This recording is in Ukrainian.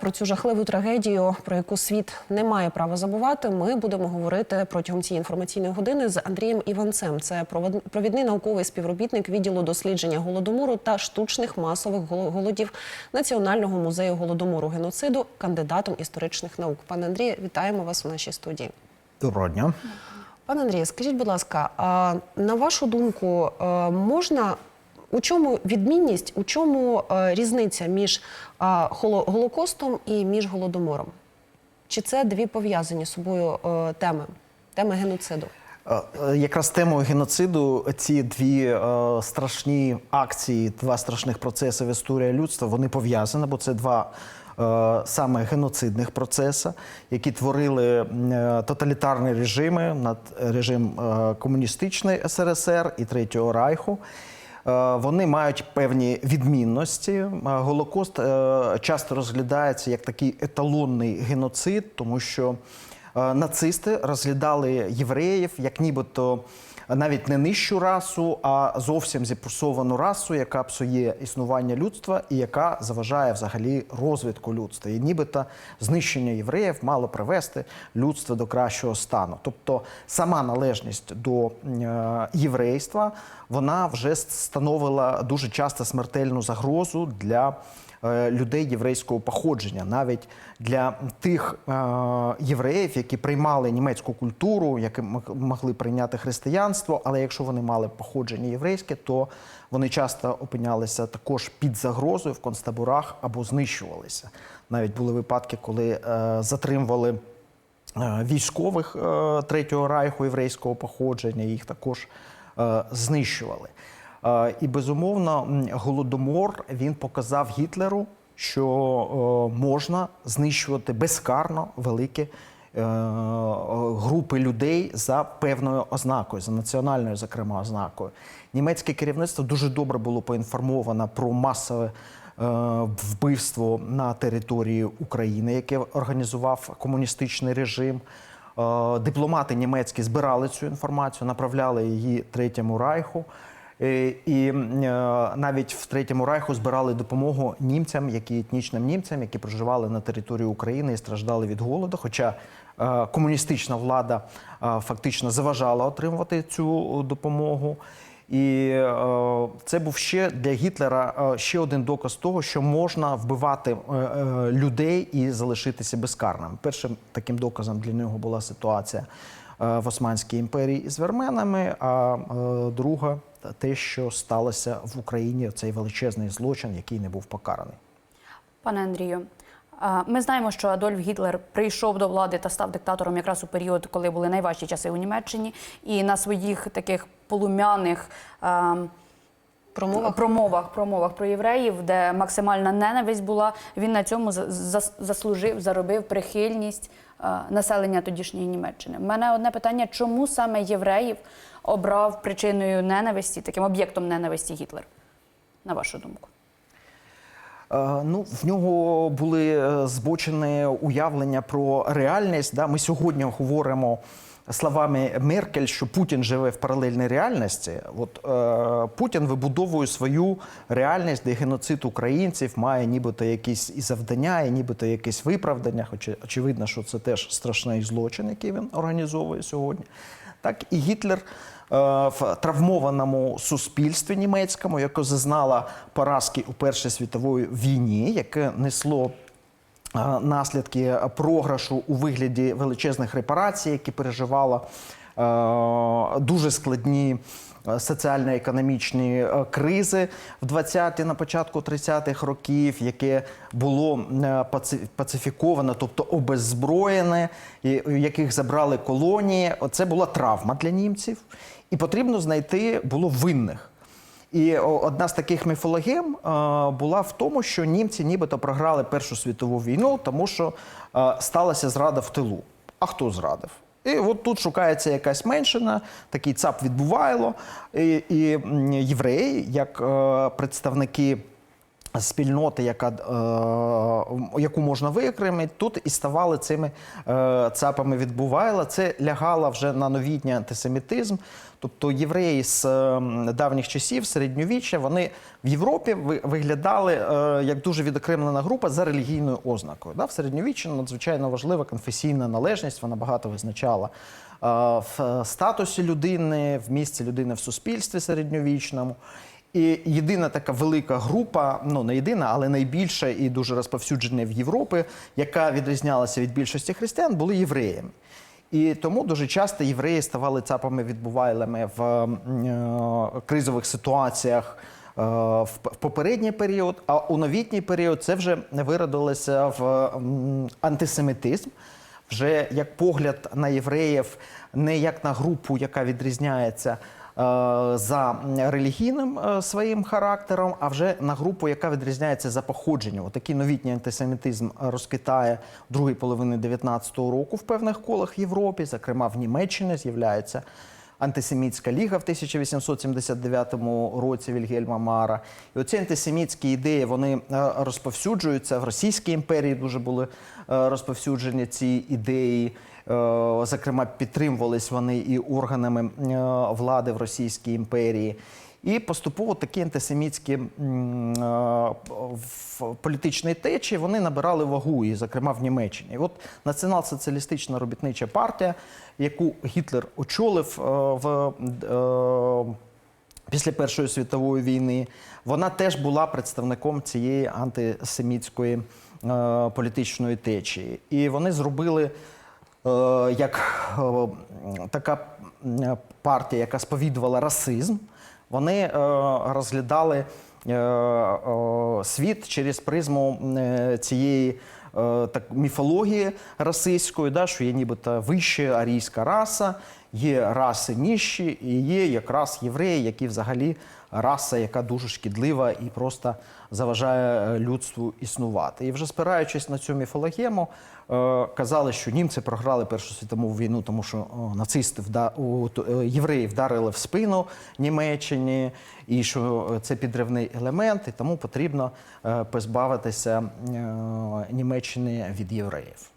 Про цю жахливу трагедію, про яку світ не має права забувати, ми будемо говорити протягом цієї інформаційної години з Андрієм Іванцем. Це провідний науковий співробітник відділу дослідження голодомору та штучних масових голодів Національного музею голодомору геноциду, кандидатом історичних наук. Пане Андрію, вітаємо вас у нашій студії. Доброго дня. Пане Андрію, скажіть, будь ласка, на вашу думку, е, можна у чому відмінність, у чому е, різниця між а, Голокостом і між голодомором? Чи це дві пов'язані з собою е, теми, теми геноциду? Е, е, Якраз темою геноциду ці дві е, страшні акції, два страшних процеси в історії людства, вони пов'язані, бо це два е, саме геноцидних процеси, які творили е, тоталітарні режими, над режим е, комуністичної СРСР і Третього Райху. Е, Вони мають певні відмінності. Е, Голокост е, часто розглядається як такий еталонний геноцид, тому що нацисти розглядали євреїв як нібито навіть не нижчу расу, а зовсім зіпресовану расу, яка псує існування людства і яка заважає взагалі розвитку людства. І нібито знищення євреїв мало привести людство до кращого стану. Тобто сама належність до е, єврейства вона вже становила дуже часто смертельну загрозу для людей єврейського походження, навіть для тих е, євреїв, які приймали німецьку культуру, які могли прийняти християнство, але якщо вони мали походження єврейське, то вони часто опинялися також під загрозою в концтаборах або знищувалися. Навіть були випадки, коли е, затримували е, військових е, Третього райху єврейського походження, їх також е, знищували. Е, І безумовно, голодомор він показав Гітлеру, що е, можна знищувати безкарно великі е, групи людей за певною ознакою, за національною, зокрема, ознакою. Німецьке керівництво дуже добре було поінформовано про масове вбивство на території України, яке організував комуністичний режим. Дипломати німецькі збирали цю інформацію, направляли її Третьому Райху. Е, І е, навіть в Третьому Райху збирали допомогу німцям, які етнічним німцям, які проживали на території України і страждали від голоду. Хоча е, комуністична влада фактично заважала отримувати цю допомогу. І це був ще для Гітлера ще один доказ того, що можна вбивати людей і залишитися безкарним. Першим таким доказом для нього була ситуація в Османській імперії із вірменами, а друга те, що сталося в Україні, цей величезний злочин, який не був покараний. Пане Андрію, ми знаємо, що Адольф Гітлер прийшов до влади та став диктатором якраз у період, коли були найважчі часи у Німеччині, і на своїх таких полум'яних а, Промовах? промовах, промовах про євреїв, де максимальна ненависть була, він на цьому за- за- заслужив, заробив прихильність а, населення тодішньої Німеччини. У мене одне питання: чому саме євреїв обрав причиною ненависті, таким об'єктом ненависті Гітлер? На вашу думку? Е, Ну, в нього були е, збочені уявлення про реальність. Да? Ми сьогодні говоримо словами Меркель, що Путін живе в паралельній реальності. От е, Путін вибудовує свою реальність, де геноцид українців має нібито якісь і завдання, і нібито якесь виправдання. Хоча очевидно, що це теж страшний злочин, який він організовує сьогодні. Так і Гітлер е, в травмованому суспільстві німецькому, яке зазнало поразки у Першій світовій війні, яке несло наслідки програшу у вигляді величезних репарацій, які переживала е, дуже складні е, соціально-економічні е, кризи в 20-ті, на початку 30-х років, яке було е, паци- пацифіковане, тобто обеззброєне, і яких забрали колонії. Це була травма для німців, і потрібно знайти було винних. І одна з таких міфологем е, була в тому, що німці нібито програли Першу світову війну, тому що е, сталася зрада в тилу. А хто зрадив? І от тут шукається якась меншина, такий ЦАП відбувайло. І, і євреї, як е, представники спільноти, яка, е, яку можна виокремити, тут і ставали цими е, цапами від Бувайла. Це лягало вже на новітній антисемітизм. Тобто євреї з е, давніх часів, середньовіччя, вони в Європі виглядали е, як дуже відокремлена група за релігійною ознакою. Да? В середньовіччі надзвичайно важлива конфесійна належність, вона багато визначала е, в статусі людини, в місці людини в суспільстві середньовічному. І єдина така велика група, ну не єдина, але найбільша і дуже розповсюджена в Європі, яка відрізнялася від більшості християн, були євреями. І тому дуже часто євреї ставали цапами відбувайлами в е, кризових ситуаціях е, в попередній період, а у новітній період це вже виродилося в м, антисемітизм, вже як погляд на євреїв, не як на групу, яка відрізняється. Е, За релігійним е, своїм характером, а вже на групу, яка відрізняється за походженням. Отакий новітній антисемітизм розквітає в другій половині 19-го року в певних колах Європі, зокрема в Німеччині з'являється антисемітська ліга в 1879 році Вільгельма Мара. І оці антисемітські ідеї вони е, розповсюджуються в Російській імперії. Дуже були розповсюджені ці ідеї. Е, Зокрема, підтримувались вони і органами е, влади в Російській імперії. І поступово такі антисемітські е, політичні течії вони набирали вагу, і, зокрема, в Німеччині. От націонал-соціалістична робітнича партія, яку Гітлер очолив в після Першої світової війни, вона теж була представником цієї антисемітської політичної течії. І вони зробили як е, така партія, яка сповідувала расизм, вони е, розглядали е, е, світ через призму е, цієї е, так, міфології расистської, да, що є нібито вища арійська раса, є раси нижчі, і є якраз євреї, які взагалі раса, яка дуже шкідлива і просто заважає е, людству існувати. І вже спираючись на цю міфологему, е, казали, що німці програли Першу світову війну, тому що нацисти е, євреї вдарили в спину Німеччині, і що це підривний елемент, і тому потрібно позбавитися Німеччини від євреїв.